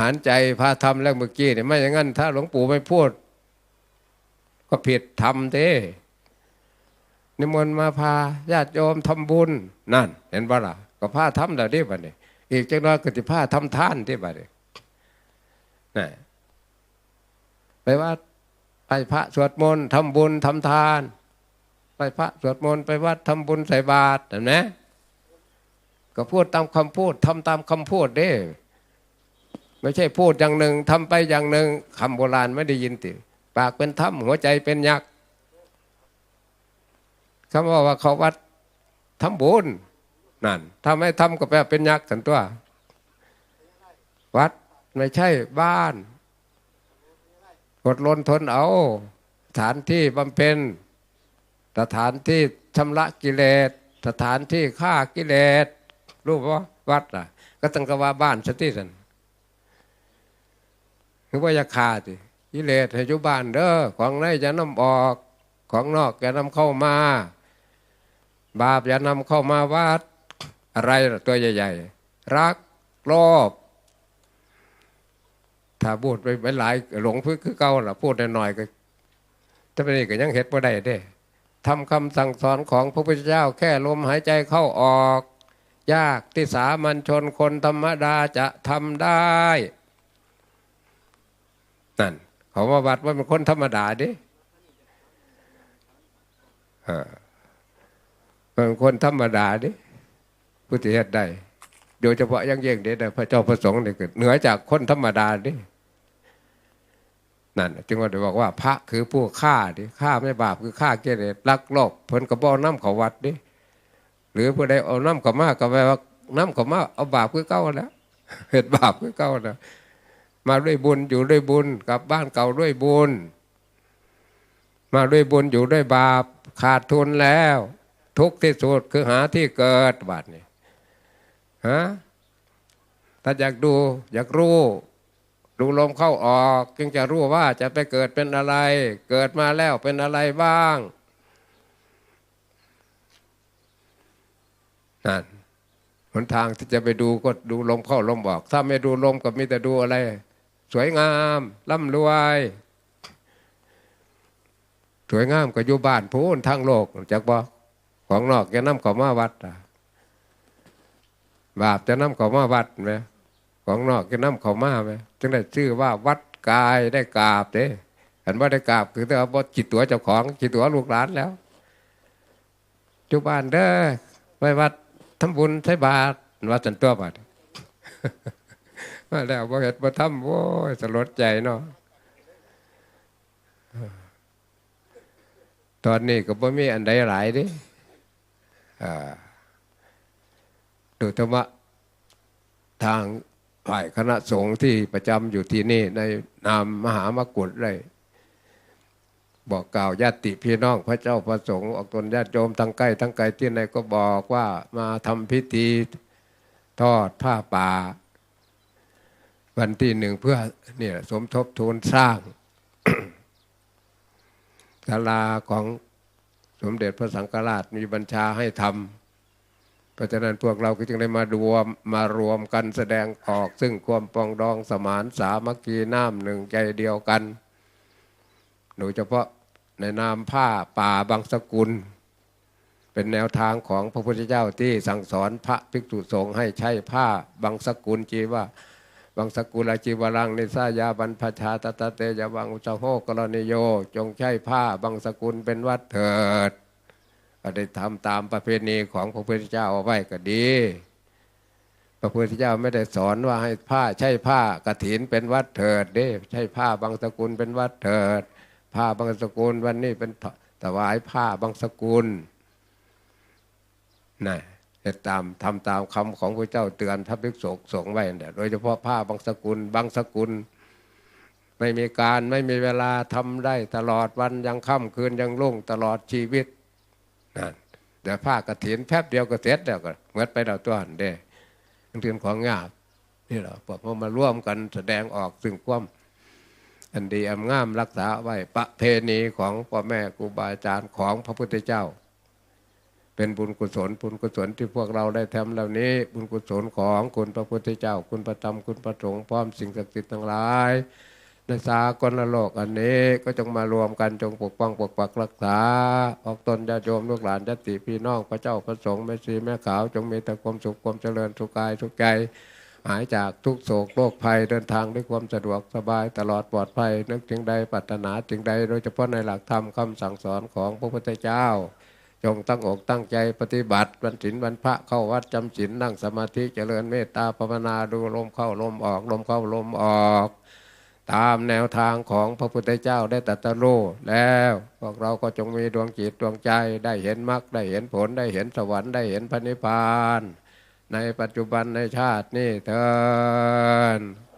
หารใจพาทำแล้วเมื่อกี้เนี่ยไม่อย่างนั้น ถ้าหลวงปู่ไม่พูด ก็ผิดทำเด้นิมนต์มาพาญาติโยมทำบุญ นั่น เห็นบ่ล่ะ ก็พาทำแล้วเดิบัดนี้อีกจังน้อยก็จะพาทำทานที่บัดนี้นี่ไปวัดไปพระสวดมนต์ทำบุญทำทาน ไปพระสวดมนต์ไปวัดทำบุญใส่บาตรเห็นไหมก็พูดตามคำพูดทำตามคำพูดเด้ ไม่ใช่พูดอย่างหนึ่งทำไปอย่างหนึ่งคำโบราณไม่ได้ยินติปากเป็นถ้ำหัวใจเป็นยักษ์คำว่าว่าเขาวัดทำบุญนั่นถ้าไม่ทำก็แปลเป็นยักษ์กันตัว วัดไม่ใช่บ้านอดรนทนเอาสถานที่บำเพ็ญสถานที่ชำระกิเลสสถานที่ฆ่ากิเลสรู้ว่าวัดล่ะ ก็ตั้งกว่าบ้านสติสัน คือว่าอย่าขาดสิกิเลสให้อยู่บ้านเด้อของในจะนำออกของนอกอย่านำเข้ามา บาปอย่านำเข้ามาวัดอะไรตัวใหญ่ ๆ รักโลภถ้าพูดไปหลายหลงพึ่คือเก่าล่ะพูดหน่อยๆก็ถ้าเป็นนี่ก็ยังเห็ดบ่ได้เด้ทำคำสั่งสอนของพระพุทธเจ้าแค่ลมหายใจเข้าออก ยากที่สามัญชนคนธรรมดาจะทำได้ นั่นเขามาวัดว่าเป็นคนธรรมดาดิเออเป็นคนธรรมดาดิพุทธิเหตุได้โดยเฉพาะยังเย่งเด็ดพระเจ้าพระสงฆ์เนี่ยเหนือจากคนธรรมดาดินั่นจึงว่าได้บอกว่า พระคือผู้ฆ่าดิฆ่าไม่บาปคือฆ่าเกเรลักโลกเพิ่นกระบอกน้ำเขาวัดดิหรือผู้ใดเอาน้ำเขามาก็แปลว่าน้ำเขามาเอาบาปคือเก้าแล้วเหตุบาปคือเก้าแล้ว มาด้วยบุญอยู่ด้วยบุญกลับบ้านเก่าด้วยบุญ มาด้วยบุญอยู่ด้วยบาป ขาดทุนแล้ว ทุกที่สุดคือหาที่เกิดบาดนี้ฮะถ้าอยากดูอยากรู้ ดูลมเข้าออกจึงจะรู้ว่าจะไปเกิดเป็นอะไร เกิดมาแล้วเป็นอะไรบ้างนั่นหนทางที่จะไปดูก็ดูลมเข้าลมออก ถ้าไม่ดูลมก็มีแต่ดูอะไร สวยงามร่ำรวย สวยงามก็อยู่บ้านพูนทางโลกจากบ่ของนอกจะนำขามาวัดบาปจะนำขามาวัดไหมของนอกจะนำขามาไหมจึงได้ชื่อว่าวัดกายได้กราบเด้เห็นว่าได้กราบคือถ้าว่าจิตตัวเจ้าของจิตตัวลูกหลานแล้วจุบ้านเด้อไปวัดทำบุญใช้บาตรวัดสันตัวบาตร มาแล้วบ่เห็ดบ่ทำโว้ยสลดใจเนาะตอนนี้ก็บ่มีอันใดหลายดิดูธรรมะทางฝ่ายคณะสงฆ์ที่ประจำอยู่ที่นี่ ในนามมหามกุฏเลยบอกกล่าวญาติพี่น้อง พระเจ้าพระสงฆ์ออกตนญาติโยมทั้งใกล้ทั้งไกลที่ไหนก็บอกว่ามาทำพิธีทอดผ้าป่า วันที่หนึ่งเพื่อเนี่ยสมทบทุนสร้างศาลาของสมเด็จพระสังฆราชมีบัญชาให้ทำเพราะฉะนั้นพวกเราก็จึงได้มารวมมารวมกันแสดงออก ซึ่งความปองดองสมานสามัคคีน้ำหนึ่งใจเดียวกันโดยเฉพาะในนามผ้าป่าบางสกุล เป็นแนวทางของพระพุทธเจ้าที่สั่งสอนพระภิกษุสงฆ์ให้ใช้ผ้าบางสกุลจีว่า บางสกุลจีวรังนิสายาบรรพชาตตะเตยวังอุจโหกรณิโย จงใช้ผ้าบางสกุลเป็นวัดเถิด ก็ได้ทำตามประเพณีของพระพุทธเจ้าเอาไว้ก็ดี พระพุทธเจ้าไม่ได้สอนว่าให้ผ้าใช้ผ้ากระถินเป็นวัดเถิดเด้ใช้ผ้าบางสกุลเป็นวัดเถิด ผ้าบางสกุลวันนี้เป็นถวายผ้าบางสกุลนะ เฮ็ดตามทำตามคำของพระเจ้าเตือนพระภิกษุสงฆ์ไว้เนี่ยโดยเฉพาะผ้าบางสกุลบางสกุล ไม่มีการไม่มีเวลาทำได้ตลอดวันยังค่ำคืนยังรุ่งตลอดชีวิตนั่นแต่ผ้ากระถินแป๊บเดียวก็เสร็จแล้วก็เหมือไปเราตัวหันเด้มันเป็นของงามนี่แหละพอมาร่วมกันแสดงออกซึ่งความอันดีอันงามรักษาไว้ประเพณีของพ่อแม่ครูบาอาจารย์ของพระพุทธเจ้า เป็นบุญกุศลบุญกุศลที่พวกเราได้ทำเหล่านี้ บุญกุศลของคุณพระพุทธเจ้า คุณพระธรรมคุณพระสงฆ์พร้อมสิ่งศักดิ์สิทธิ์ทั้งหลายในสากลโลกอันนี้ก็จงมารวมกันจงปกป้องปกปักรักษา ออกตนญาติโยมลูกหลานญาติพี่น้องพระเจ้าพระสงฆ์แม่ชีแม่ขาว จงมีแต่ความสุขความเจริญทุกกายทุกใจหายจากทุกโศกโรคภัยเดินทางด้วยความสะดวกสบายตลอดปลอดภัยนึกถึงใดปรารถนาถึงใด โดยเฉพาะในหลักธรรมคำสั่งสอนของพระพุทธเจ้า จงตั้งอกตั้งใจปฏิบัติวันศีลวันพระเข้าวัดจำศีลนั่งสมาธิเจริญเมตตาภาวนาดูลมเข้าลมออกลมเข้าลมออก ตามแนวทางของพระพุทธเจ้าได้ตรัสรู้แล้วพวกเราก็จงมีดวงจิตดวงใจได้เห็นมรรคได้เห็นผลได้เห็นสวรรค์ได้เห็นพระนิพพาน ในปัจจุบันในชาตินี้เถิน